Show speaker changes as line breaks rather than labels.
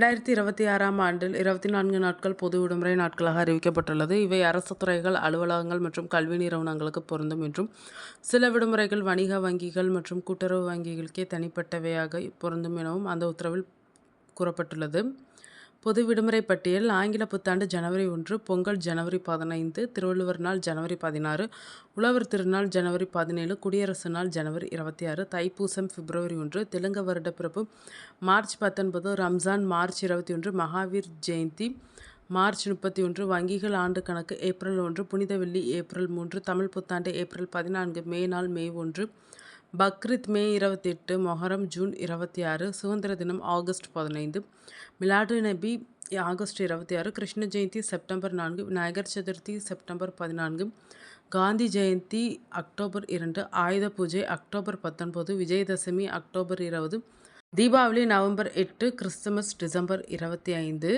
இரண்டாயிரத்தி இருபத்தி ஆறாம் ஆண்டில் இருபத்தி நான்கு நாட்கள் பொது விடுமுறை நாட்களாக அறிவிக்கப்பட்டுள்ளது. இவை அரசு துறைகள் அலுவலகங்கள் மற்றும் கல்வி நிறுவனங்களுக்கு பொருந்தும் என்றும் சில விடுமுறைகள் வணிக வங்கிகள் மற்றும் கூட்டுறவு வங்கிகளுக்கே தனிப்பட்டவையாக பொருந்தும் எனவும் அந்த உத்தரவில் கூறப்பட்டுள்ளது. பொது விடுமுறை பட்டியல் ஆங்கில புத்தாண்டு ஜனவரி ஒன்று பொங்கல் ஜனவரி பதினைந்து திருவள்ளுவர் நாள் ஜனவரி பதினாறு உழவர் திருநாள் ஜனவரி பதினேழு குடியரசு நாள் ஜனவரி இருபத்தி ஆறு தைப்பூசம் பிப்ரவரி ஒன்று தெலுங்கு வருடப்பிறப்பு மார்ச் பத்தொன்பது ரம்ஜான் மார்ச் இருபத்தி ஒன்று மகாவீர் ஜெயந்தி மார்ச் முப்பத்தி ஒன்று வங்கிகள் ஆண்டு கணக்கு ஏப்ரல் ஒன்று புனித வெள்ளி ஏப்ரல் மூன்று தமிழ் புத்தாண்டு ஏப்ரல் பதினான்கு மே நாள் மே ஒன்று பக்ரீத் மே இருபத்தெட்டு மொஹரம் ஜூன் இருபத்தி ஆறு சுதந்திர தினம் ஆகஸ்ட் பதினைந்து மிலாடு நபி ஆகஸ்ட் இருபத்தி ஆறு கிருஷ்ண ஜெயந்தி செப்டம்பர் நான்கு விநாயகர் சதுர்த்தி செப்டம்பர் பதினான்கு காந்தி ஜெயந்தி அக்டோபர் இரண்டு ஆயுத பூஜை அக்டோபர் பத்தொன்பது விஜயதசமி அக்டோபர் இருபது தீபாவளி நவம்பர் எட்டு கிறிஸ்துமஸ் டிசம்பர் இருபத்தி ஐந்து